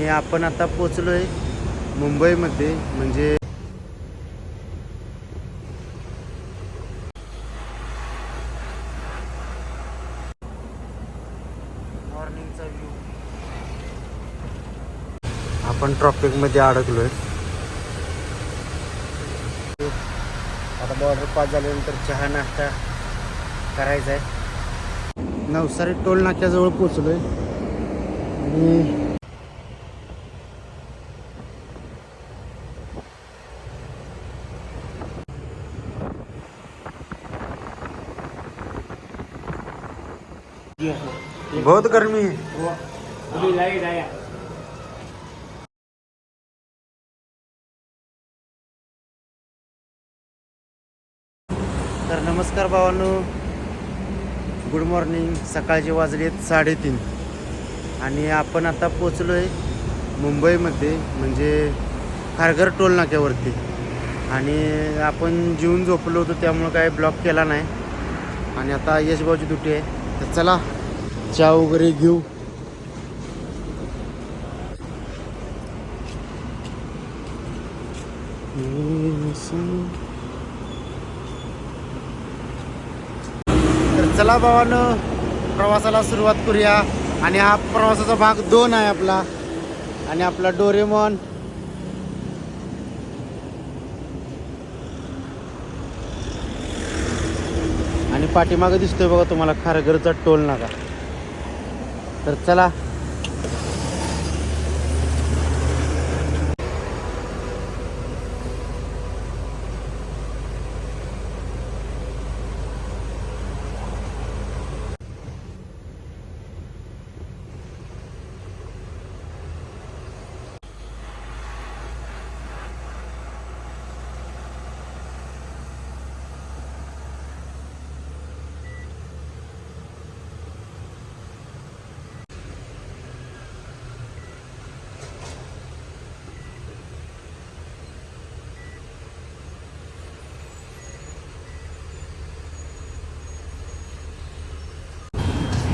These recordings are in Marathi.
आणि आपण आता पोचलो आहे मुंबईमध्ये म्हणजे मॉर्निंगचा व्ह्यू. आपण ट्रॉफिकमध्ये अडकलोय. आता बॉर्डर पास झाल्यानंतर चहा नाश्ता करायचा आहे नवसारी टोल नाक्याजवळ पोचलोय आणि बहुत गर्मी है। तर नमस्कार भावांनो. गुड मॉर्निंग सकाळचे वाजलेत साडेतीन. आणि आपण आता पोचलो आहे मुंबईमध्ये म्हणजे खारघर टोल नाक्यावरती. आणि आपण जेवून झोपलो होतो त्यामुळं काय ब्लॉक केला नाही. आणि आता यशभाऊची दुटी आहे. तर चला चहा वगैरे घेऊ. तर चला भावानं प्रवासाला सुरुवात करूया. आणि हा प्रवासाचा भाग दोन आहे आपला. आणि आपला डोरेमॉन. आणि पाठीमागं दिसतोय बघा तुम्हाला खारघरचा टोल नाका. तर चला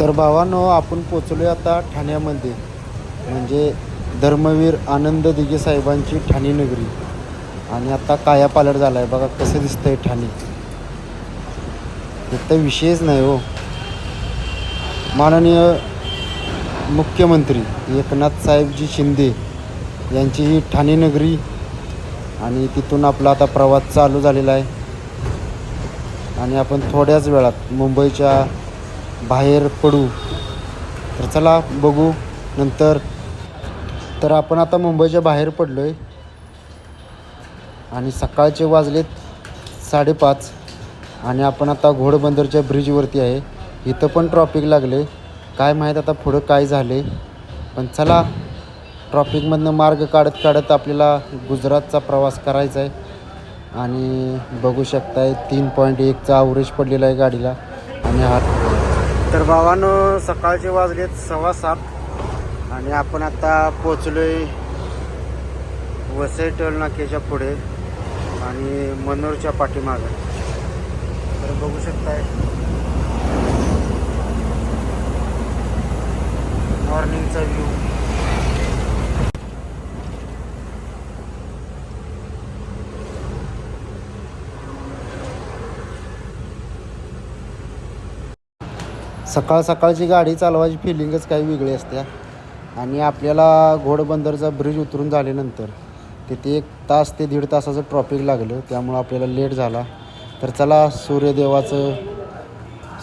तर भावानो आपण पोचलोय आता ठाण्यामध्ये. म्हणजे धर्मवीर आनंद दिघे साहेबांची ठाणे नगरी. आणि आता काया पालट झाला आहे बघा कसं दिसतंय ठाणे. तर विषयच नाही हो. माननीय मुख्यमंत्री एकनाथ साहेबजी शिंदे यांची ही ठाणे नगरी आणि तिथून आपला आता प्रवास चालू झालेला आहे. आणि आपण थोड्याच वेळात मुंबईच्या बाहेर पडू. तर चला बघू नंतर. तर आपण आता मुंबईच्या बाहेर पडलो आहे आणि सकाळचे वाजलेत साडेपाच. आणि आपण आता घोडबंदरच्या ब्रिजवरती आहे. इथं पण ट्रॉफिक लागले काय माहीत आता पुढं काय झाले पण चला ट्रॉफिकमधनं मार्ग काढत काढत आपल्याला गुजरातचा प्रवास करायचा आहे. आणि बघू शकताय तीन पॉईंट एकचा आवरेज पडलेला आहे गाडीला. आणि हा तर भावानं सकाळचे वाजलेत सव्वा सात. आणि आपण आता पोचलोय वसई टोल नाक्याच्या पुढे आणि मनोरच्या पाठीमागं. तर बघू शकताय. मॉर्निंगचा व्ह्यू सकाळ सकाळची गाडी चालवायची फिलिंगच काही वेगळी असते आणि आपल्याला घोडबंदरचा ब्रिज उतरून झाल्यानंतर तिथे एक तास ते दीड तासाचं ट्रॉफिक लागलं. त्यामुळं आपल्याला लेट झाला. तर चला सूर्यदेवाचं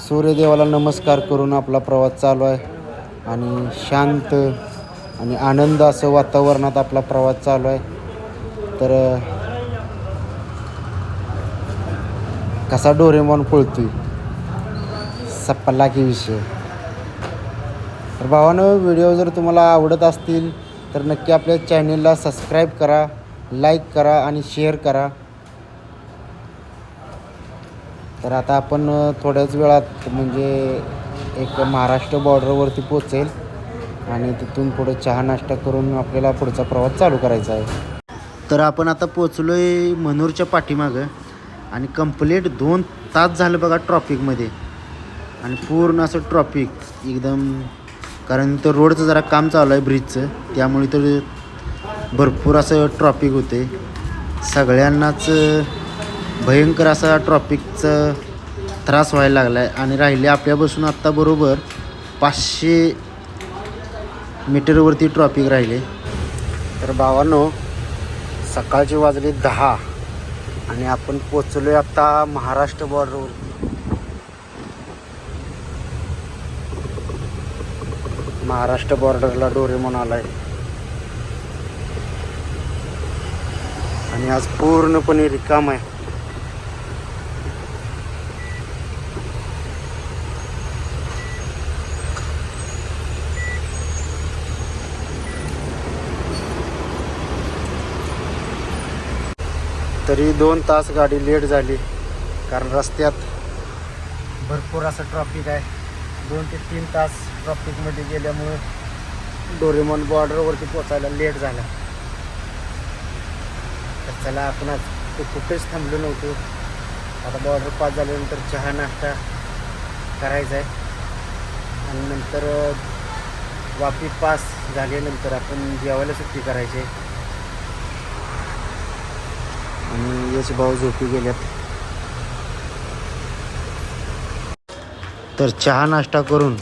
सूर्यदेवाला नमस्कार करून आपला प्रवास चालू आहे. आणि शांत आणि आनंद असं वातावरणात आपला प्रवास चालू आहे. तर कसा डोरेमॉन पळतोय सप्पला की विषय. तर भावानं व्हिडिओ जर तुम्हाला आवडत असतील तर नक्की आपल्या चॅनेलला सबस्क्राईब करा लाईक करा आणि शेअर करा. तर आता आपण थोड्याच वेळात म्हणजे एक महाराष्ट्र बॉर्डरवरती पोचेल आणि तिथून पुढे चहा नाश्ता करून आपल्याला पुढचा प्रवास चालू करायचा आहे. तर आपण आता पोचलो आहे मनोरच्या पाठीमागं आणि कंप्लीट दोन तास झालं बघा ट्रॉफिकमध्ये आणि पूर्ण असं ट्रॉफिक एकदम कारण तर रोडचं जरा काम चालू आहे ब्रिजचं त्यामुळे तर भरपूर असं ट्रॉफिक होते. सगळ्यांनाच भयंकर असा ट्रॉफिकचं त्रास व्हायला लागला आहे आणि राहिले आपल्यापासून आत्ता बरोबर पाचशे मीटरवरती ट्रॉफिक राहिले. तर भावांनो सकाळचे वाजले दहा. आणि आपण पोचलो आहे आत्ता महाराष्ट्र बॉर्डरवरती महाराष्ट्र बॉर्डरला डोरेमोन आला आहे आणि आज पूर्णपणे रिकाम आहे. तरी दोन तास गाडी लेट झाली कारण रस्त्यात भरपूर असं ट्रॉफिक आहे. दोन ते तीन तास ट्रॉफिकमध्ये गेल्यामुळे डोरेमॉन बॉर्डरवरती पोचायला लेट झाला. तर चला आपण आज ते कुठेच थांबलो नव्हतो. आता बॉर्डर पास झाल्यानंतर चहा नाश्ता करायचा आहे. आणि नंतर वापी पास झाल्यानंतर आपण जेवायला सुट्टी करायची आहे. आणि याचे भाऊ झोपी गेल्यात. तर चहा नाश्ता करून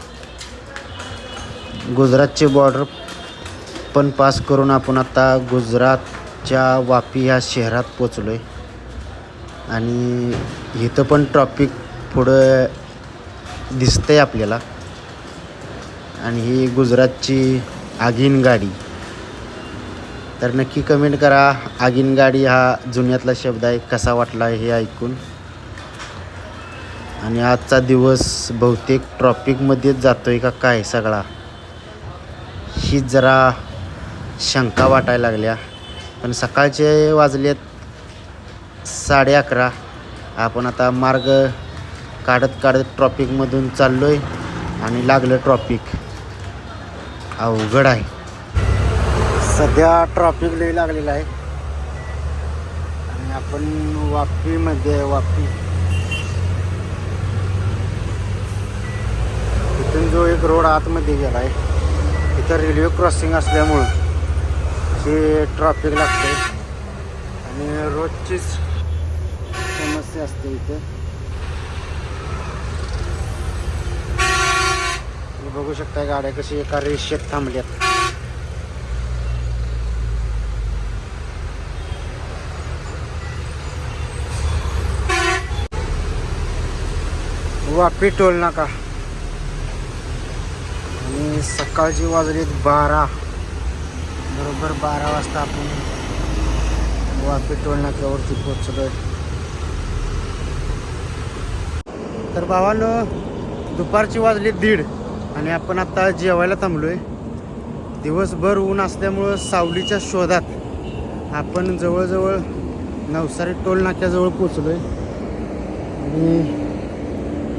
गुजरातचे बॉर्डर पण पास करून आपण आता गुजरातच्या वापी ह्या शहरात पोचलो आहे आणि इथं पण ट्रॉफिक पुढं दिसतंय आपल्याला. आणि ही गुजरातची आगीन गाडी. तर नक्की कमेंट करा आगीन गाडी हा जुन्यातला शब्द आहे कसा वाटला हे ऐकून. आणि आजचा दिवस बहुतेक ट्रॉफिकमध्येच आहे का काय सगळा. ही जरा शंका वाटायला लागल्या. पण सकाळचे वाजलेत साडे अकरा. आपण आता मार्ग काढत काढत ट्रॉपिकमधून चाललो आहे आणि लागलं ट्रॉपिक अवघड आहे. सध्या ट्रॉफिक लई लागलेलं आहे. आणि आपण वापीमध्ये वापी इथून जो एक रोड आतमध्ये गेला आहे इथं रेल्वे क्रॉसिंग असल्यामुळं हे ट्रॉफिक लागते आणि रोजचीच समस्या असते इथे. बघू शकता गाड्या कशी एका रेषेत थांबल्यात. वापी टोल नाका. आणि सकाळची वाजलीत बारा. बरोबर बारा वाजता आपण वापी टोल नाक्यावरती पोचलोय तर भावांनो दुपारची वाजली दीड आणि आपण आता जेवायला थांबलोय. दिवसभर ऊन असल्यामुळं सावलीच्या शोधात आपण जवळजवळ नवसारी टोल नाक्याजवळ पोचलोय आणि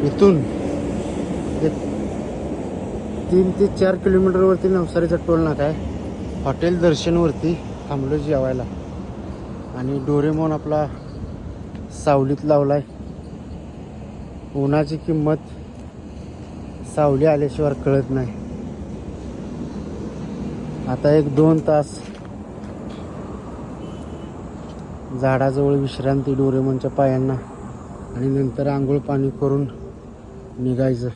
इथून तीन ते चार किलोमीटरवरती नवसारीचा टोल नाका आहे. हॉटेल दर्शनवरती थांबलो जेवायला. आणि डोरेमॉन आपला सावलीत लावला आहे उन्हाची किंमत सावली आल्याशिवाय कळत नाही. आता एक दोन तास झाडाजवळ विश्रांती डोरेमॉनच्या पायांना आणि नंतर आंघोळ पाणी करून निघायचं.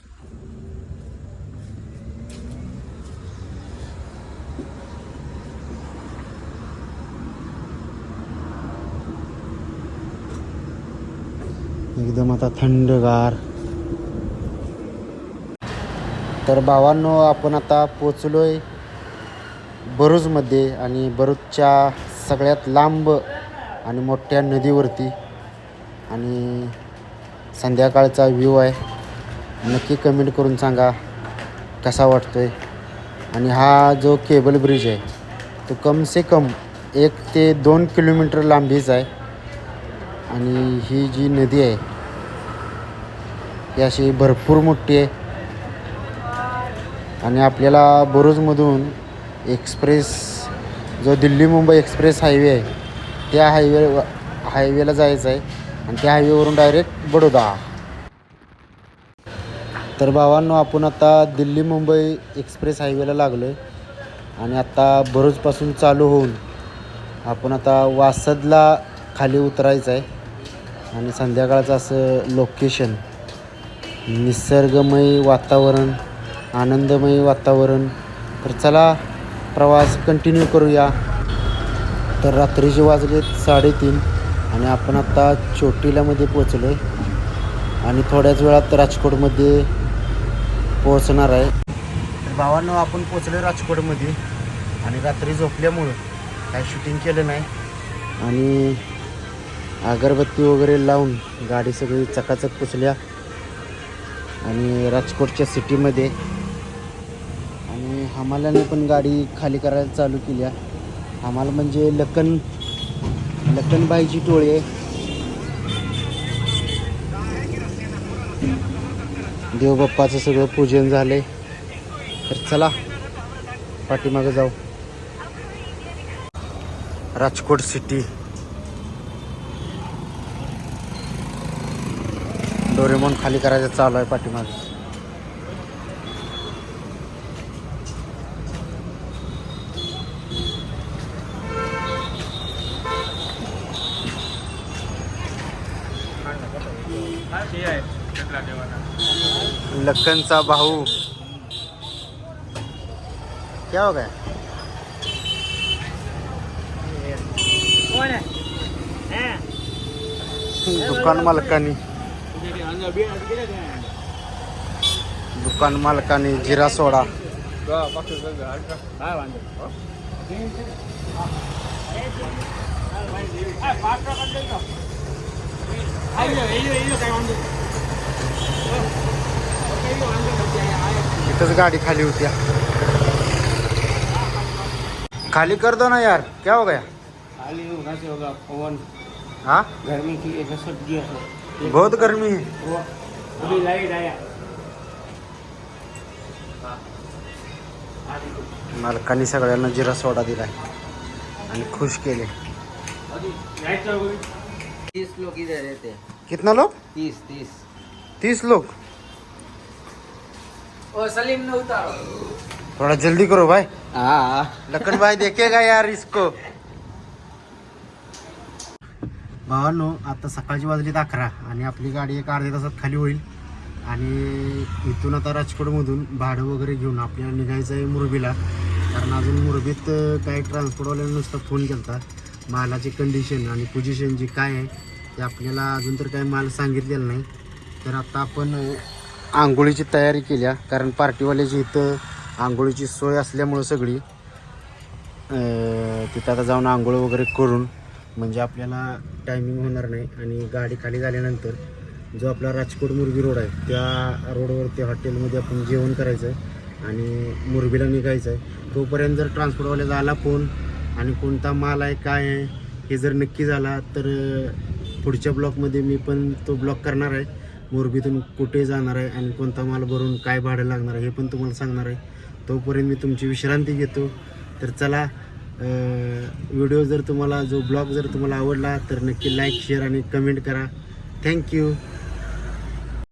एकदम आता थंडगार. तर भावांनो आपण आता पोचलोय बरूजमध्ये आणि बरूजच्या सगळ्यात लांब आणि मोठ्या नदीवरती. आणि संध्याकाळचा व्ह्यू आहे. नक्की कमेंट करून सांगा कसा वाटतोय. आणि हा जो केबल ब्रिज आहे तो कम से कम एक ते दोन किलोमीटर लांबीच आहे. आणि ही जी नदी आहे ही अशी भरपूर मोठी आहे. आणि आपल्याला बरोजमधून एक्सप्रेस जो दिल्ली मुंबई एक्सप्रेस हायवे आहे त्या हायवे हायवेला जायचं आहे. आणि त्या हायवेवरून डायरेक्ट बडोदा. तर भावांनो आपण आता दिल्ली मुंबई एक्सप्रेस हायवेला लागलो आहे आणि आता बरोजपासून चालू होऊन आपण आता वासदला खाली उतरायचं आहे. आणि संध्याकाळचं असं लोकेशन निसर्गमय वातावरण आनंदमय वातावरण. तर चला प्रवास कंटिन्यू करूया. तर रात्रीचे वाजलेत साडेतीन आणि आपण आत्ता चोटीलामध्ये पोचलो आहे आणि थोड्याच वेळात राजकोटमध्ये पोहोचणार आहे. तर भावांनो आपण पोचलो राजकोटमध्ये. आणि रात्री झोपल्यामुळं काय शूटिंग केलं नाही. आणि अगरबत्ती वगैरे लावून गाडी सगळी चकाचक पुसल्या. आणि राजकोटच्या सिटीमध्ये. आणि हमालाने पण गाडी खाली करायला चालू केल्या हमाल म्हणजे लखन लखनबाईची टोळी आहे. देवबाप्पाचं सगळं पूजन झालंय. तर चला पाठीमागं जाऊ. राजकोट सिटी. डोरेमॉन खाली करायचं चालू आहे पाठीमागं. लखनचा भाऊ. क्या हो गया? दुकान मालकानी. दुकान मालकानी जिरा सोडा. इथंच गाडी खाली होत्या खाली कर दो ना यार. क्या हो गया? खाली होगा से होगा पवन. हाँ? गर्मी की एक सब्जी है बहुत गर्मी है। अभी लाइट आया। मालकांनी सगळ्यांना जिरा सोडा दिलाय आणि खुश केले. लाइट चल गई तीस लोग इधर रहते. कितना लोग तीस तीस. तीस लोग ओ सलीम ने उतारो. थोड़ा जल्दी करो भाई. हाँ. लखन भाई देखेगा यार इसको. भावांनो आता सकाळची वाजलीत अकरा आणि आपली गाडी एक अर्ध्या तासात खाली होईल. आणि इथून आता राजकोटमधून भाडं वगैरे घेऊन आपल्याला निघायचं आहे मुरबीला. कारण अजून मुरबीत काही ट्रान्सपोर्टवाल्यानं नुसता फोन केला होता मालाची कंडिशन आणि पोझिशन जी काय आहे ते आपल्याला अजून तर काय माल सांगितलेला नाही. तर आता आपण आंघोळीची तयारी केल्या. कारण पार्टीवाल्याची इथं आंघोळीची सोय असल्यामुळं सगळी तिथं आता जाऊन आंघोळ वगैरे करून म्हणजे आपल्याला टायमिंग होणार नाही आणि गाडी खाली झाल्यानंतर जो आपला राजकोट मुरबी रोड आहे त्या रोडवरती हॉटेलमध्ये आपण जेवण करायचं आहे आणि मुरबीला निघायचं आहे तोपर्यंत जर ट्रान्सपोर्टवाल्याचा आला फोन आणि कोणता माल आहे काय आहे हे जर नक्की झाला तर पुढच्या ब्लॉकमध्ये मी पण तो ब्लॉक करणार आहे. मुरबीतून कुठे जाणार आहे आणि कोणता माल भरून काय भाडं लागणार आहे हे पण तुम्हाला सांगणार आहे. तोपर्यंत मी तुमची विश्रांती घेतो. तर चला व्हिडिओ जर तुम्हाला जो ब्लॉग जर तुम्हाला आवडला तर नक्की लाईक शेअर आणि कमेंट करा. Thank you